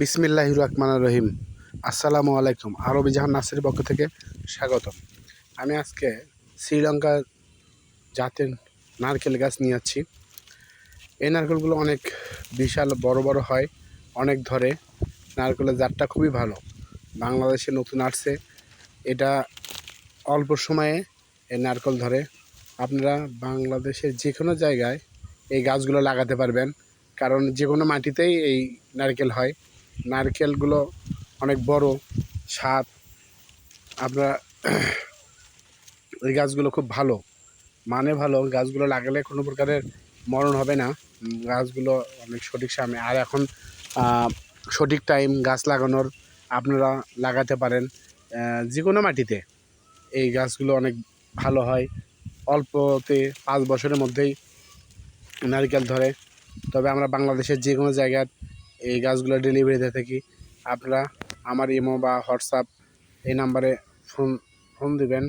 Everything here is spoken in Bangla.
বিসমিল্লাহ রহমান রহিম। আসসালামু আলাইকুম। আরবি জাহান নাসির পক্ষ থেকে স্বাগতম। আমি আজকে শ্রীলঙ্কার জাতের নারকেল গাছ নিয়ে যাচ্ছি। এই নারকেলগুলো অনেক বিশাল, বড় বড় হয়, অনেক ধরে। নারকেলের জাতটা খুবই ভালো। বাংলাদেশে নতুন আসছে। এটা অল্প সময়ে এই নারকেল ধরে। আপনারা বাংলাদেশের যে কোনো জায়গায় এই গাছগুলো লাগাতে পারবেন। কারণ যে কোনো মাটিতেই এই নারকেল হয়। নারকেলগুলো অনেক বড় স্বাদ আপনারা ওই গাছগুলো খুব ভালো মানে ভালো। গাছগুলো লাগালে কোনো প্রকারের মরণ হবে না। গাছগুলো অনেক সঠিক সামনে। আর এখন সঠিক টাইম গাছ লাগানোর আপনারা লাগাতে পারেন যে কোনো মাটিতে। এই গাছগুলো অনেক ভালো হয়। অল্পতে পাঁচ বছরের মধ্যেই নারকেল ধরে। তবে আমরা বাংলাদেশের যে কোনো জায়গার এই গাছগুলো ডেলিভারি দিয়ে থাকি। আপনারা আমার ইমো বা হোয়াটসঅ্যাপ এই নাম্বারে ফোন ফোন দিবেন।